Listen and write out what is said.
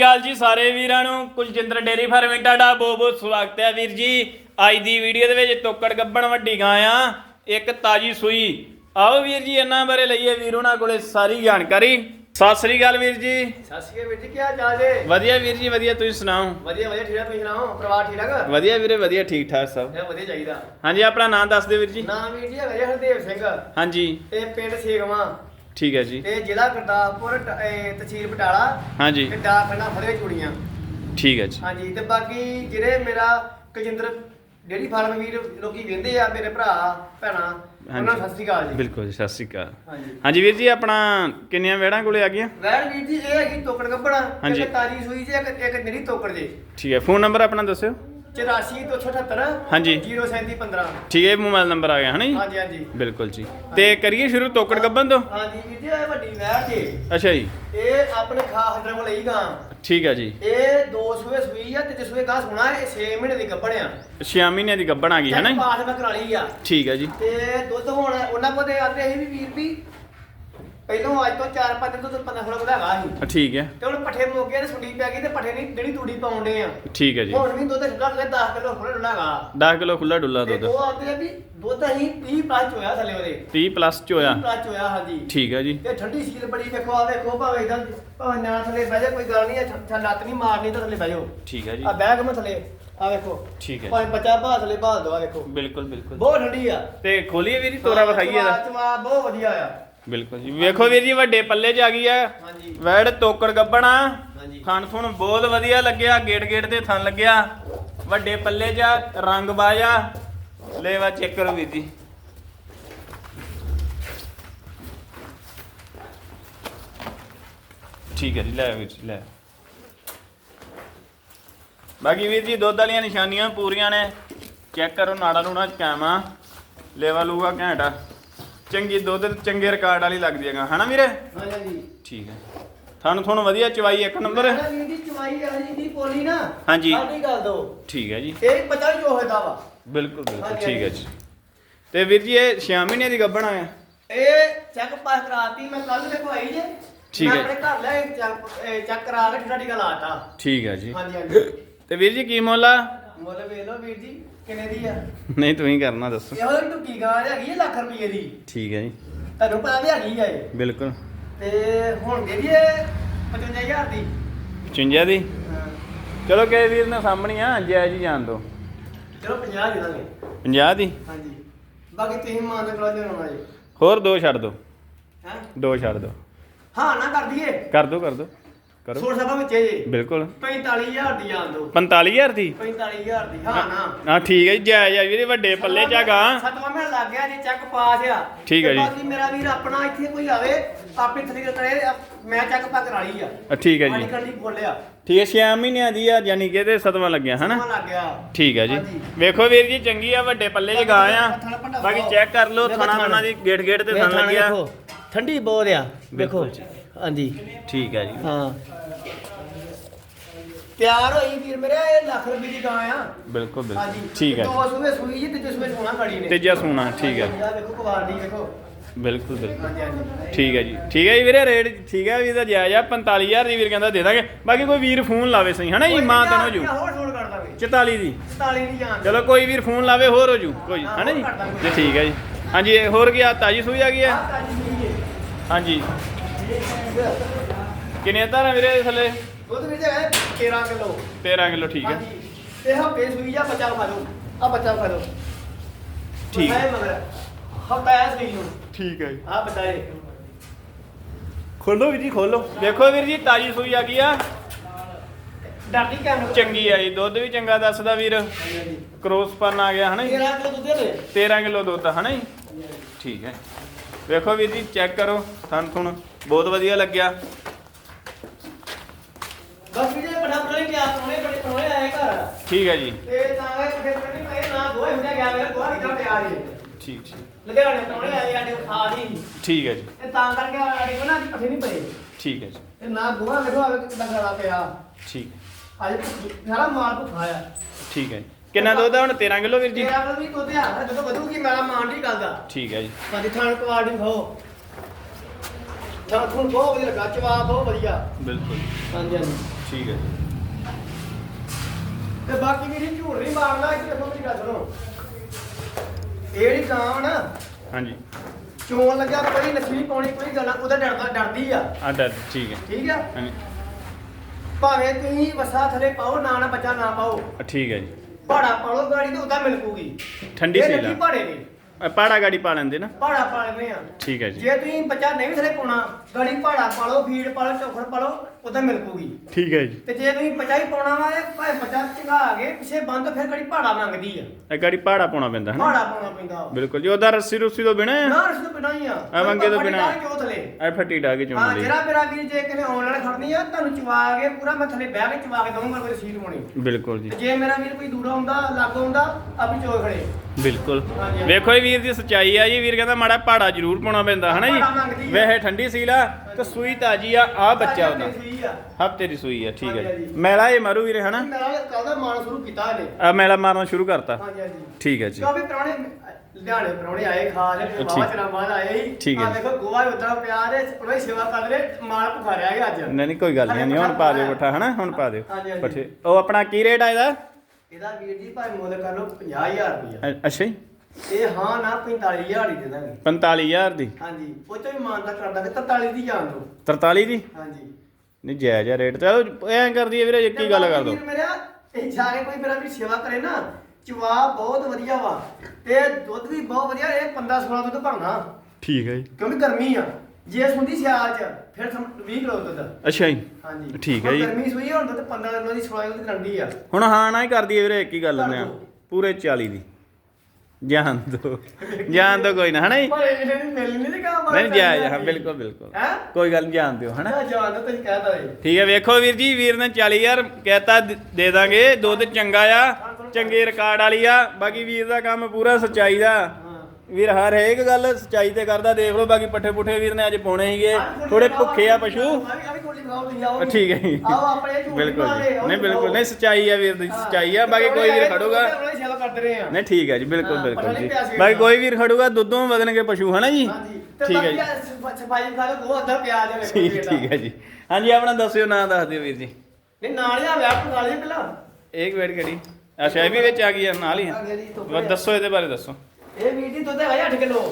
ਅਕਾਲ ਜੀ ਸਾਰੇ ਵੀਰਾਂ ਨੂੰ। ਕੁਲਜਿੰਦਰ ਡੇਰੀ ਫਾਰਮ ਵਿੱਚ ਤੁਹਾਡਾ ਬਹੁਤ ਬਹੁਤ ਸਵਾਗਤ ਹੈ ਵੀਰ ਜੀ। ਅੱਜ ਦੀ ਵੀਡੀਓ ਦੇ ਵਿੱਚ ਤੋਕੜ ਗੱਬਣ ਵੱਡੀ ਗਾਂ ਆ। ਇੱਕ ਤਾਜੀ ਸੂਈ। ਆਓ ਵੀਰ ਜੀ ਇਹਨਾਂ ਬਾਰੇ ਲਈਏ ਵੀਰ ਉਹਨਾਂ ਕੋਲੇ ਸਾਰੀ ਜਾਣਕਾਰੀ। ਸਤਿ ਸ੍ਰੀ ਅਕਾਲ ਵੀਰ ਜੀ। ਸਤਿ ਸ਼੍ਰੀ ਅਕਾਲ ਵੀਰ ਜੀ ਕੀ ਹਾਲ ਚਾਲ ਜੇ? ਵਧੀਆ ਵੀਰ ਜੀ ਵਧੀਆ। ਤੁਸੀਂ ਸੁਣਾਓ? ਵਧੀਆ ਵਧੀਆ ਠੀਕ ਆ ਤੁਸੀਂ ਸੁਣਾਓ? ਪਰਿਵਾਰ ਠੀਕ ਠਾਕ? ਵਧੀਆ ਵੀਰੇ ਵਧੀਆ ਠੀਕ ਠਾਕ ਸਭ। ਇਹ ਵਧੀਆ ਚਾਹੀਦਾ। ਹਾਂਜੀ ਆਪਣਾ ਨਾਮ ਦੱਸ ਦਿਓ ਵੀਰ ਜੀ। ਨਾਮ ਵੀਰ ਜੀ ਹੈਗਾ ਜੀ ਹਰਦੇਵ ਸਿੰਘ। ਹਾਂਜੀ। ਤੇ ਪਿੰਡ ਸੇਗਵਾ ਠੀਕ ਹੈ ਜੀ। ਤੇ ਜ਼ਿਲ੍ਹਾ ਗੁਰਦਾਸਪੁਰ ਟ- ਇਹ ਤਹਿਸੀਲ ਬਟਾਲਾ ਹਾਂਜੀ। ਤੇ ਡਾਕਖਾਨਾ ਫਤਿਹ ਚੂੜੀਆਂ। ਠੀਕ ਹੈ ਜੀ। ਹਾਂਜੀ ਤੇ ਬਾਕੀ ਜਿਹੜੇ ਮੇਰਾ ਕੁਲਜਿੰਦਰ ਡੇਰੀ ਫਾਰਮ ਵੀਰ ਲੋਕੀ ਕਹਿੰਦੇ ਆ ਮੇਰੇ ਭਰਾ ਭੈਣਾ ਉਹਨਾਂ ਨੂੰ ਸਤਿ ਸ਼੍ਰੀ ਅਕਾਲ ਜੀ। ਬਿਲਕੁਲ ਜੀ ਸਤਿ ਸ੍ਰੀ ਅਕਾਲ। ਹਾਂਜੀ। ਹਾਂਜੀ ਵੀਰ ਜੀ ਆਪਣਾ ਕਿੰਨੀਆਂ ਵੇੜਾਂ ਕੋਲੇ ਆ ਗਈਆਂ? ਵੈਣ ਵੀਰ ਜੀ ਇਹ ਹੈਗੀ ਤੋਕੜ ਕੱਪੜਾ ਹਾਂਜੀ। ਇੱਕ ਤਾਜੀ ਸੂਈ ਜੀ ਇੱਕ ਇੱਕ ਨਿਹਰੀ ਤੋਕੜ ਜੀ। ਠੀਕ ਹੈ ਫੋਨ ਨੰਬਰ ਆਪਣਾ ਦੱਸਿਓ। 84 ਤੋਂ 78 ਹਾਂਜੀ। 03715 ਠੀਕ ਹੈ ਮੋਬਾਈਲ ਨੰਬਰ ਆ ਗਿਆ ਹਨਾ ਜੀ? ਹਾਂਜੀ ਹਾਂਜੀ। ਬਿਲਕੁਲ ਜੀ। ਤੇ ਕਰੀਏ ਸ਼ੁਰੂ ਤੋਕੜ ਗੱਬਨ ਤੋਂ? ਹਾਂਜੀ ਵੀਰ ਜੀ ਇਹ ਵੱਡੀ ਵੈਰ ਜੀ। ਅੱਛਾ ਜੀ। ਇਹ ਆਪਣੇ ਖਾਸ ਹੱਡਾਂ ਕੋਲ ਲਈ ਗਾਂ। ਠੀਕ ਹੈ ਜੀ। ਇਹ ਦੋ ਸੂਏ ਸੂਈ ਆ ਤੇ ਸੂਏ ਗਾਂ ਸੁਣਾ ਇਹ 6 ਮਹੀਨੇ ਦੀ ਗੱਭਣ ਆ। 6 ਮਹੀਨਿਆਂ ਦੀ ਗੱਬਨ ਆ ਗਈ ਹੈ ਨਾ? ਪਾਸ ਮੈਂ ਕਰਾ ਲਈ ਆ। ਠੀਕ ਹੈ ਜੀ। ਤੇ ਦੁੱਧ ਹੁਣ ਉਹਨਾਂ ਕੋਲ ਤੇ ਆਂਦੇ ਸੀ ਵੀ ਵੀਰ ਵੀ ਪਹਿਲੋਂ ਅੱਜ ਤੋਂ 4-5 ਦਿਨ ਤੋਂ 15 16 ਕੋਲ ਹੈਗਾ ਸੀ। ਠੀਕ ਹੈ। ਤੇ ਹੁਣ ਪੱਠੇ ਮੁੱਕ ਗਏ ਤੇ ਸੁੰਡੀ ਪੈ ਗਈ ਤੇ ਪੱਠੇ ਨਹੀਂ ਜਿਹੜੀ ਤੂੜੀ ਪਾਉਂਦੇ ਆ। ਠੀਕ ਹੈ ਜੀ। ਹੁਣ ਵੀ ਦੁੱਧ ਛੱਡਾ ਕੇ 10 ਕਿਲੋ ਖੋਲੇ ਡੁੱਲਾਗਾ 10 ਕਿਲੋ ਖੁੱਲਾ ਡੁੱਲਾ ਦੁੱਧ। ਉਹ ਆਂਦੇ ਆ ਵੀ ਦੁੱਧ ਅਸੀਂ 30 ਪਲੱਸ ਹੋਇਆ ਥੱਲੇ ਉਹਦੇ। 30 ਪਲੱਸ ਚ ਹੋਇਆ। 30 ਪਲੱਸ ਹੋਇਆ ਹਾਂਜੀ। ਠੀਕ ਹੈ ਜੀ। ਤੇ ਠੰਡੀ ਸੀਲ ਬੜੀ ਵੇਖੋ ਆ ਵੇਖੋ ਭਾਵੇਂ ਇਦਾਂ ਭਾਵੇਂ ਨਾ ਥੱਲੇ ਬਹਿ ਜਾ ਕੋਈ ਗੱਲ ਨਹੀਂ ਆ ਲੱਤ ਨਹੀਂ ਮਾਰਨੀ ਤਾਂ ਥੱਲੇ ਬਹਿ ਜਾਓ। ਠੀਕ ਹੈ ਜੀ। ਆ ਬੈਗ ਮੈਂ ਥੱਲੇ ਆ ਵੇਖੋ ਠੀਕ ਹੈ ਭਾਵੇਂ ਬੱਚਾ ਬਾਹ ਥੱਲੇ ਬਾਹ ਦੋ ਆ ਵੇਖੋ ਬਿਲਕੁਲ ਬਿਲਕੁਲ। ਬਹੁਤ ਠੰਡੀ ਆ। ਤੇ ਖੋਲੀਏ ਵੀਰ ਤੋਰਾ ਵਿਖਾਈਏ ਚਵਾ ਬਹੁਤ ਵਧੀਆ ਆ। ਬਿਲਕੁਲ ਜੀ। ਵੇਖੋ ਵੀਰ ਜੀ ਵੱਡੇ ਪੱਲੇ 'ਚ ਆ ਗਈ ਆ। ਹਾਂਜੀ। ਵੈੜ ਤੋਕੜ ਗੱਬਣਾ। ਹਾਂਜੀ। ਥਣ ਥੁਣ ਬਹੁਤ ਵਧੀਆ ਲੱਗਿਆ ਗੇਟ ਗੇਟ ਤੇ ਥਣ ਲੱਗਿਆ। ਵੱਡੇ ਪੱਲੇ 'ਚ ਆ, ਰੰਗ ਬਾਜਾ ਲੈਵਾ ਚੈੱਕ ਕਰੋ ਵੀਰ ਜੀ। ਠੀਕ ਹੈ ਜੀ ਲੈ ਵੀਰ ਜੀ ਲੈ। ਬਾਕੀ ਵੀਰ ਜੀ ਦੁੱਧ ਵਾਲੀਆਂ ਨਿਸ਼ਾਨੀਆਂ ਪੂਰੀਆਂ ਨੇ। ਚੈੱਕ ਕਰੋ ਨਾੜਾ ਨੂੜਾ ਕਾਮਾ ਲੈਵਾ ਲੂਗਾ ਘੈਂਟਾ ਚੰਗੀ ਦੁੱਧ ਤੇ ਚੰਗੇ ਰਿਕਾਰਡ ਵਾਲੀ ਲੱਗਦੀ ਹੈਗਾ ਹਨਾ ਵੀਰੇ? ਹਾਂਜੀ ਠੀਕ ਹੈ। ਤੁਹਾਨੂੰ ਤੁਹਾਨੂੰ ਵਧੀਆ ਚਵਾਈ ਇੱਕ ਨੰਬਰ ਮੈਂ ਕਿਹਾ ਵੀਰ ਦੀ ਚਵਾਈ ਆ ਜੀ ਦੀ ਪੋਲੀ ਨਾ ਹਾਂਜੀ। ਸਾਡੀ ਗੱਲ ਦੋ। ਠੀਕ ਹੈ ਜੀ। ਇਹ ਪਤਾ ਜੋ ਹੋਦਾ ਵਾ। ਬਿਲਕੁਲ ਬਿਲਕੁਲ। ਹਾਂਜੀ, ਠੀਕ ਹੈ। ਜੀ। ਤੇ ਵੀਰ ਜੀ ਇਹ 6 ਮਹੀਨੇ ਦੀ ਗੱਭਣ ਆ ਇਹ ਚੈੱਕ ਪਾਸ ਕਰਾਤੀ ਮੈਂ ਕੱਲ ਵੇਖੋ ਆਈ ਜੇ। ਠੀਕ ਮੈਂ ਹੈ। ਆਪਣੇ ਘਰ ਲੈ ਚੈੱਕ ਚੈੱਕ ਕਰਾ ਕੇ ਠੰਡਾ ਟੀਕਾ ਲਾਤਾ ਠੀਕ ਹੈ ਜੀ। ਹਾਂਜੀ ਹਾਂਜੀ। ਤੇ ਵੀਰ ਜੀ ਕੀ ਮੁੱਲ ਆ? ਮੁੱਲ ਵੇਖ ਲਓ ਵੀਰ ਜੀ। ਕਿੰਨੇ ਦੀ ਆ? ਨਹੀਂ ਤੂੰ ਹੀ ਕਰਨਾ ਦੱਸੋ। ਇਹੋ ਜਿਹੀ ਟੁੱਕੀ ਗਾਂ ਹੈਗੀ ਹੈ ਲੱਖ ਰੁਪਏ ਦੀ। ਠੀਕ ਹੈ ਜੀ। ਤੁਹਾਨੂੰ ਪਤਾ ਵੀ ਹੈਗੀ ਆ ਇਹ। ਬਿਲਕੁਲ। ਤੇ ਹੁਣ ਦੇ ਦੀਏ 55000 ਦੀ। 55 ਦੀ? ਚਲੋ ਕਿਸੇ ਵੀਰ ਨੇ ਸਾਹਮਣੀ ਆ ਜੈ ਜੀ ਜਾਣ ਦੋ। ਚਲੋ 50 ਦੇ ਦਾਂਗੇ। 50 ਦੀ? ਹਾਂਜੀ। ਬਾਕੀ ਤੁਸੀਂ ਮਾਨ ਦੇ ਕੋਲ ਦੇਣਾ ਜੀ। ਹੋਰ ਦੋ ਛੱਡ ਦੋ। ਹੈ? ਦੋ ਛੱਡ ਦੋ। ਹਾਂ ਨਾ ਕਰ ਦਈਏ। ਕਰ ਦੋ ਕਰ ਦੋ। ਕਰੋ। ਸੋੜ ਸਭਾ ਵਿੱਚ ਜੀ। ਬਿਲਕੁਲ। 45000 ਦੀ ਜਾਣ ਦੋ। 45000 ਦੀ? 45000 ਦੀ ਹਾਂ ਨਾ ਹਾਂ। ਠੀਕ ਹੈ ਜੀ ਜੈ ਜੈ ਵੀਰੇ ਵੱਡੇ ਪੱਲੇ ਚ ਹੈਗਾ ਸਤਵਾਂ ਮਹੀਨਾ ਲੱਗ ਗਿਆ ਜੀ ਚੈੱਕ ਪਾਸ ਆ। ਠੀਕ ਹੈ ਤੇ ਜੀ। ਬਾਕੀ ਮੇਰਾ ਵੀਰ ਆਪਣਾ ਇੱਥੇ ਕੋਈ ਆਵੇ ਆਪੇ ਤਰੀਕੇ ਕਰੇ ਮੈਂ ਚੈੱਕ ਪਾ ਕਰਾ ਲਈ ਆ। ਠੀਕ ਹੈ ਜੀ। ਪਾਣੀ ਕਰਨੀ ਬੋਲਿਆ ਠੀਕ ਹੈ 6 ਮਹੀਨਿਆਂ ਦੀ ਆ ਯਾਨੀ ਕਿ ਇਹਦੇ ਸਤਵਾਂ ਲੱਗਿਆ ਹਨਾ? ਸਤਵਾਂ ਲੱਗ ਗਿਆ। ਠੀਕ ਹੈ ਜੀ। ਵੇਖੋ ਵੀਰ ਜੀ ਚੰਗੀ ਆ ਵੱਡੇ ਪੱਲੇ 'ਚ ਗਾਂ ਆ ਬਾਕੀ। ਚੈੱਕ ਕਰ ਲਓ ਥਾਣਾ। ਉਹਨਾਂ ਦੀ ਗੇਟ ਗੇਟ ਤੇ ਥਣ ਲੱਗਿਆ। ਠੰਡੀ ਬਹੁਤ ਆ। ਵੇਖੋ। ਹਾਂਜੀ। ਠੀਕ ਹੈ ਜੀ। ਹਾਂ। ਤਿਆਰ ਹੋਈ ਵੀਰ ਮੇਰੇ ਇਹ ਲੱਖ ਰੁਪਏ ਦੀ ਗਾਂ ਆ। ਬਿਲਕੁਲ ਬਿਲਕੁਲ। ਹਾਂਜੀ। ਠੀਕ ਹੈ ਦੋ ਸੂਏ ਸੂਈ ਜੀ ਤੇ ਸੂਏ ਸੋਨਾ ਖੜੀ ਨੇ। ਤੀਜਾ ਸੋਨਾ ਠੀਕ ਹੈ। ਆ ਵੇਖੋ ਕੁਵਾਰਡੀ ਵੇਖੋ ਬਿਲਕੁਲ ਬਿਲਕੁਲ। ਠੀਕ ਹੈ ਜੀ। ਠੀਕ ਹੈ ਜੀ ਵੀਰੇ ਰੇਟ ਠੀਕ ਹੈ ਵੀ ਤਾਂ ਜਾਇਜ਼ ਆ 45000 ਦੀ ਵੀਰ ਕਹਿੰਦਾ ਦੇ ਦਾਂਗੇ। ਬਾਕੀ ਕੋਈ ਵੀਰ ਫੋਨ ਲਾਵੇ ਸਹੀ ਹਨਾ ਜੀ? ਮਾਂ ਤਨ ਹੋ ਜੂ। ਹੋਰ ਛੋੜ ਕਰ ਦਾਂਗੇ। 44 ਦੀ। 47 ਦੀ ਜਾਨ। ਚਲੋ ਕੋਈ ਵੀਰ ਫੋਨ ਲਾਵੇ ਹੋਰ ਹੋ ਜੂ। ਕੋਈ ਹਨਾ ਜੀ। ਜੀ ਠੀਕ ਹੈ ਜੀ। ਹਾਂਜੀ ਹੋਰ ਕੀ ਆ? ਤਾਜੀ ਸੂਈ ਆ ਗਈ ਹੈ। ਹਾਂਜੀ। ਕਿੰਨੇ ਧਾਰਾਂ ਵੀਰੇ ਇਹਦੇ ਥੱਲੇ? ਦੁੱਧ ਵਿੱਚ ਹੈ 13 ਕਿਲੋ। 13 ਕਿਲੋ ਠੀਕ ਹੈ। ਹਾਂਜੀ। ਤੇ ਹਫ਼ਤੇ ਸੂਈ ਆ ਬੱਚਾ ਖਾ ਲਓ ਆ ਬੱਚਾ ਖਾ ਲਓ ਠੀਕ। ਹੈ। ਮਗਰ। ਹਫਤਾ ਹੈ ਸੂਈ ਨੂੰ। ਠੀਕ ਹੈ ਜੀ। ਆ ਬਤਾਏ ਖੋਲੋ ਵੀਰ ਜੀ ਖੋਲੋ। ਦੇਖੋ ਵੀਰ ਜੀ ਤਾਜੀ ਸੂਈ ਆ ਗਈ ਆ। ਡਰਦੀ ਕੈਮਰਾ ਚੰਗੀ ਆ ਜੀ ਦੁੱਧ ਵੀ ਚੰਗਾ ਦੱਸਦਾ ਵੀਰ। ਕਰੋਸ ਪਨ ਆ ਗਿਆ ਹਨਾ ਜੀ? 13 ਕਿਲੋ ਦੁੱਧ ਦੇ 13 ਕਿਲੋ ਦੁੱਧ ਆ, ਹਨਾ ਜੀ? ਠੀਕ ਹੈ। ਵੇਖੋ ਵੀਰ ਜੀ ਚੈੱਕ ਕਰੋ ਥਣ ਥੁਣ। ਬਹੁਤ ਵਧੀਆ ਲੱਗਿਆ। ਬਸ ਵੀ ਜੇ ਬੜਾ ਕਿ ਆਪ ਨੇ ਬੜੇ ਪਰੋਏ ਆਏ ਘਰ। ਠੀਕ ਹੈ ਜੀ। ਤੇ ਤਾਂ ਇਹ ਕਿਤੇ ਨਹੀਂ ਪਏ ਨਾ ਦੋਏ ਹੁੰਦੇ ਗਿਆ ਮੇਰੇ ਦੋਆ ਕਿੱਦਾਂ ਪਿਆ ਜੀ ਠੀਕ ਠੀਕ। ਲੁਧਿਆਣੇ ਪਰੋਏ ਆਏ ਸਾਡੇ ਖਾ ਦੀ ਠੀਕ ਹੈ ਜੀ। ਤੇ ਤਾਂ ਕਰਕੇ ਸਾਡੇ ਕੋਲ ਨਾ ਪੱਠੇ ਨਹੀਂ ਪਏ। ਠੀਕ ਹੈ ਜੀ। ਤੇ ਨਾ ਦੋਆ ਵੇਖੋ ਆਵੇ ਕਿੱਦਾਂ ਖੜਾ ਪਿਆ। ਠੀਕ। ਅੱਜ ਸਾਰਾ ਮਾਲ ਭੁੱਖਾ ਆ। ਠੀਕ ਹੈ ਕਿੰਨਾ ਦੁੱਧ ਆ ਹੁਣ? 13 ਕਿਲੋ ਵੀਰ ਜੀ? ਤੇਰਾ ਵੀ ਦੁੱਧ ਆ। ਜਦੋਂ ਵਧੂਗੀ ਮੇਰਾ ਮਾਨ ਨਹੀਂ ਕਰਦਾ ਠੀਕ ਹੈ ਜੀ। ਥਾਣ ਕੁਆੜੀ ਖਾਓ। ਥਾਣ ਥੂਣ ਬਹੁਤ ਵਧੀਆ ਲੱਗਾ ਚਵਾ ਬਹੁਤ ਵਧੀਆ। ਬਿਲਕੁਲ। ਹਾਂਜੀ ਹਾਂਜੀ। ਠੀਕ ਹੈ ਤੇ ਬਾਕੀ ਮੇਰੀ ਝੂਠ ਨਹੀਂ ਮਾਰਨਾ ਇੱਥੇ ਦੇਖੋ ਮੇਰੀ ਗੱਲ ਸੁਣੋ। ਇਹ ਜਿਹੜੀ ਕਾਂ ਨਾ ਹਾਂਜੀ। ਚੋਣ ਲੱਗਾ ਕੋਈ ਨਸਲੀ ਪਾਉਣੀ ਕੋਈ ਗੱਲ ਉਹਦਾ ਡਰਦਾ ਡਰਦੀ ਆ। ਆ ਡਰ ਠੀਕ ਹੈ। ਠੀਕ ਆ? ਹਾਂਜੀ। ਭਾਵੇਂ ਤੁਸੀਂ ਵਸਾ ਥਲੇ ਪਾਓ ਨਾ ਨਾ ਬੱਚਾ ਨਾ ਪਾਓ। ਆ, ਠੀਕ ਹੈ ਜੀ। ਪਹਾੜਾ ਪਾਲੋ ਗਾੜੀ ਤੇ ਉਹਦਾ ਮਿਲਕੂਗੀ ਠੰਡੀ ਇਹ ਸੀ ਲੱਗੀ ਲਾ ਨੇ ਪਾੜਾ ਗਾੜੀ ਪਾ ਲੈਂਦੇ ਨਾ। ਪਹਾੜਾ ਪਾਲਦੇ ਆ। ਠੀਕ ਹੈ ਜੀ। ਜੇ ਤੁਸੀਂ ਬੱਚਾ ਨਹੀਂ ਥਲੇ ਪਾਉਣਾ ਗਾੜੀ ਪਹਾੜਾ ਪਾਲੋ ਫੀਡ ਪਾਲੋ ਚੋਖੜ ਪਾਲੋ ਉਹਦਾ ਮਿਲਕੂਗੀ ਠੀਕ ਹੈ ਜੀ। ਤੇ ਜੇ ਤੁਸੀਂ ਹੀ ਪਾਉਣਾ ਵਾ ਇਹ ਭਾਵੇਂ ਚੰਗਾ ਆ ਗਏ ਪਿੱਛੇ ਬੰਦ ਫਿਰ ਗਾੜੀ ਪਹਾੜਾ ਮੰਗਦੀ ਆ। ਇਹ ਗਾੜੀ ਪਾੜਾ ਪਾਉਣਾ ਪੈਂਦਾ ਹੈ ਨਾ ਪਹਾੜਾ ਪਾਉਣਾ ਪੈਂਦਾ ਬਿਲਕੁਲ ਜੀ ਉਹਦਾ ਰੱਸੀ ਰੁੱਸੀ ਤੋਂ ਬਿਨਾ ਨਾ ਇਸ ਤੋਂ ਬਿਨਾਂ ਹੀ ਆ। ਆ ਮੰਗੇ ਤੋਂ ਬਿਨਾਂ। ਕਿਉਂ ਥਲੇ ਐ ਫੱਟੀ ਡਾ ਕੇ ਹਾਂ ਜਿਹੜਾ ਮੇਰਾ ਵੀਰ ਜੇ ਕਿਨੇ ਆਨਲਾਈਨ ਖੜਨੀ ਆ ਤੁਹਾਨੂੰ ਚਵਾ ਕੇ ਪੂਰਾ ਮੈਂ ਥੱਲੇ ਬਹਿ ਕੇ ਚਵਾ ਕੇ ਦਊਂਗਾ ਕੋਈ ਸੀਟ ਹੋਣੀ ਬਿਲਕੁਲ ਜੀ। ਤੇ ਜੇ ਮੇਰਾ ਵੀਰ ਕੋਈ ਦੂਰੋਂ ਆਉਂਦਾ ਲਾਗੋਂ ਆਉਂਦਾ ਆਪੀ ਚੋਏ ਖੜੇ ਬਿਲਕੁਲ। ਹਾਂਜੀ। ਵੇਖੋ ਇਹ ਵੀਰ ਦੀ ਸੱਚਾਈ ਆ ਜੀ ਵੀਰ ਕਹਿੰਦਾ ਮਾੜਾ ਪਾੜਾ ਜ਼ਰੂਰ ਪਾਉਣਾ ਪੈਂਦਾ ਹਨਾ ਮੰਗਦੀ ਜੀ ਆ। ਵੈਸੇ ਠੰਡੀ ਸੀਲ ਆ ਤੇ ਸੂਈ ਤਾਜੀ ਆ ਆ ਬੱਚਾ ਉਹਦਾ। ਆ। ਹਫ਼ਤੇ ਦੀ ਸੂਈ ਆ ਠੀਕ ਹੈ ਜੀ। ਮੈਲਾ ਇਹ ਮਾਰੂ ਵੀਰੇ ਹਨਾ? ਮੇਰਾ ਕੱਲ ਦਾ ਮਾਨ ਸ਼ੁਰੂ ਕੀਤਾ ਇਹਨੇ। ਆ ਮੈਲਾ ਮਾਰਨਾ ਸ਼ੁਰੂ ਕਰਤਾ। ਹਾਂਜੀ ਹਾਂਜੀ। ਠੀਕ ਹੈ ਜੀ। ਕਿਉਂਕਿ ਪ੍ਰਾਣੇ ਆਏ ਖਾਸ। ਬਾਬਾ ਚਰਾ ਬਾਅਦ ਆਏ ਹੈ ਆ ਦੇਖੋ ਗੋਆ ਉਤਰਾ ਪਿਆ ਦੇ ਉਹਨਾਂ ਦੀ ਸੇਵਾ ਕਰ ਰਹੇ ਮਾਲ ਭੁਖਾ ਰਿਹਾ ਹੈ ਅੱਜ। ਨਹੀਂ ਨਹੀਂ ਕੋਈ ਗੱਲ ਨਹੀਂ ਹੁਣ ਪਾ ਦਿਓ ਪੱਠਾ ਹਨਾ? ਹੁਣ ਪਾ ਦਿਓ। ਪੱਠੇ। ਉਹ ਆਪਣਾ ਕੀ ਰੇਟ ਆ ਇਹਦਾ? ਇਹਦਾ ਵੀਰ ਜੀ ਭਾਵੇਂ ਮੁੱਲ ਕਰ ਲਓ 50000 ਰੁਪਇਆ ਅ- ਅੱਛਾ ਜੀ। ਇਹ ਹਾਂ ਨਾ 45000 ਹੀ ਦੇ ਦਾਂਗੇ। 45000 ਦੀ? ਹਾਂਜੀ ਉਹ ਵੀ ਮਾਨਤਾ ਕਰ ਦਾਂਗੇ 43 ਦੀ ਜਾਣ ਦੋ 43 ਦੀ? ਹਾਂਜੀ। ਨਹੀਂ ਜਾਇਜ਼ ਆ ਰੇਟ ਚਲੋ ਐਂ ਕਰ ਦਈਏ ਵੀਰੇ ਇੱਕ ਹੀ ਗੱਲ ਕਰ ਦੋ। ਵੀਰ ਮੇਰਾ ਇਹ ਜਾ ਕੇ ਕੋਈ ਮੇਰਾ ਵੀ ਸੇਵਾ ਕਰੇ ਨਾ ਚਵਾ ਬਹੁਤ ਵਧੀਆ ਵਾ। ਤੇ ਦੁੱਧ ਵੀ ਬਹੁਤ ਵਧੀਆ ਇਹ 15 16 ਦੁੱਧ ਭਰਨਾ ਠੀਕ ਹੈ ਜੀ। ਕਿਉਂਕਿ ਗਰਮੀ ਆ। ਜੇ ਸੁੰਦੀ ਸਿਆਲ ਚ ਫਿਰ ਸਮ- 20 ਕਿਲੋ ਦੁੱਧ। ਅੱਛਾ ਜੀ। ਹਾਂਜੀ। ਠੀਕ ਹੈ ਜੀ। ਗਰਮੀ ਸੂਈ ਹੁਣ ਦੁੱਧ 15 ਕਿਲੋ ਦੀ 16 ਕਿਲੋ ਦੀ ਰੰਡੀ ਆ। ਹੁਣ ਹਾਂ ਨਾ ਹੀ ਕਰ ਦਈਏ ਵੀਰੇ ਇੱਕ ਹੀ ਗੱਲ ਦਿਓ। ਪੂਰੇ 40 ਦੀ। ਜਾਣ ਦੋ। ਜਾਣ ਦੋ ਕੋਈ ਨਾ ਜੀ? ਪਰ ਇਹ ਨਹੀਂ ਮਿਲ ਨਹੀਂ ਦੀ ਕੰਮ ਨਹੀਂ ਜਾਇਜ਼ ਹਾਂ ਬਿਲਕੁਲ ਬਿਲਕੁਲ। ਹੈ? ਕੋਈ ਗੱਲ ਨੀ, ਜਾਣ ਦਿਓ ਨਾ ਜਾਣ ਦੋ ਤੁਸੀਂ ਕਹਿ ਏ ਠੀਕ ਹੈ ਵੇਖੋ ਵੀਰ ਜੀ ਵੀਰ ਨੇ 40000 ਕਹਿਤਾ ਦ- ਦਾਂਗੇ। ਦੁੱਧ ਚੰਗਾ ਆ ਚੰਗੇ ਰਿਕਾਰਡ ਵਾਲੀ ਆ। ਬਾਕੀ ਵੀਰ ਦਾ ਕੰਮ ਪੂਰਾ ਸੱਚਾਈ ਦਾ। ਵੀਰ ਹਰ ਇੱਕ ਗੱਲ ਸੱਚਾਈ ਤੇ ਕਰਦਾ। ਦੇਖ ਲਓ ਬਾਕੀ ਪੱਠੇ ਪੁੱਠੇ ਵੀਰ ਨੇ ਅੱਜ ਪਾਉਣੇ ਸੀਗੇ। ਥੋੜੇ ਭੁੱਖੇ ਆ ਪਸ਼ੂ। ਤੁਸੀਂ ਆਓ ਠੀਕ ਹੈ ਜੀ। ਆਓ ਆਪਣੇ ਝੂਠ ਬਿਲਕੁਲ ਜੀ। ਨਹੀਂ ਬਿਲਕੁਲ। ਨਹੀਂ ਸੱਚਾਈ ਆ ਵੀਰ ਦੀ। ਸੱਚਾਈ ਆ। ਬਾਕੀ ਕੋਈ ਵੀਰ ਖੜੂਗਾ। ਉਹਨਾਂ ਦੀ ਸੇਵਾ ਕਰਦੇ ਰਹੇ ਆ। ਨਹੀਂ ਠੀਕ ਹੈ ਜੀ ਬਿਲਕੁਲ ਹਾਂ, ਬਿਲਕੁਲ ਪਤਾ ਜੀ। ਨਹੀਂ ਪਿਆਸ ਬਾਕੀ ਕਿਹੜਾ। ਕੋਈ ਵੀਰ ਖੜੂਗਾ ਦੁੱਧੋਂ ਵਧਣਗੇ ਪਸ਼ੂ ਹਨਾ ਜੀ? ਹਾਂਜੀ ਠੀਕ ਹੈ ਜੀ। ਸਫ਼ਾਈ ਖਾ ਲਓ ਉਹ ਅੱਧਾ ਪਿਆਜ਼ ਹੈ ਠੀਕ ਠੀਕ ਹੈ ਜੀ। ਹਾਂਜੀ ਆਪਣਾ ਦੱਸਿਓ ਨਾਂ ਦੱਸ ਦਿਓ ਵੀਰ ਜੀ। ਨਹੀਂ ਨਾਲ ਆ ਵਿਆਹ ਪਕਾ ਲਈ ਪਹਿਲਾਂ। ਇੱਕ ਵੇਟ ਕਰੀ ਅੱਛਾ ਇਹ ਵੀ ਵਿੱਚ ਆ ਗਈ ਆ ਨਾਲ ਹੀ ਆ। ਆ ਗਿਆ ਜੀ, ਧੁੱਪ ਬਸ ਦੱਸੋ ਇਹਦੇ ਬਾਰੇ ਦੱਸੋ। ਇਹ ਵੀਰ ਜੀ ਦੁੱਧ ਹੈਗਾ 8 ਕਿਲੋ।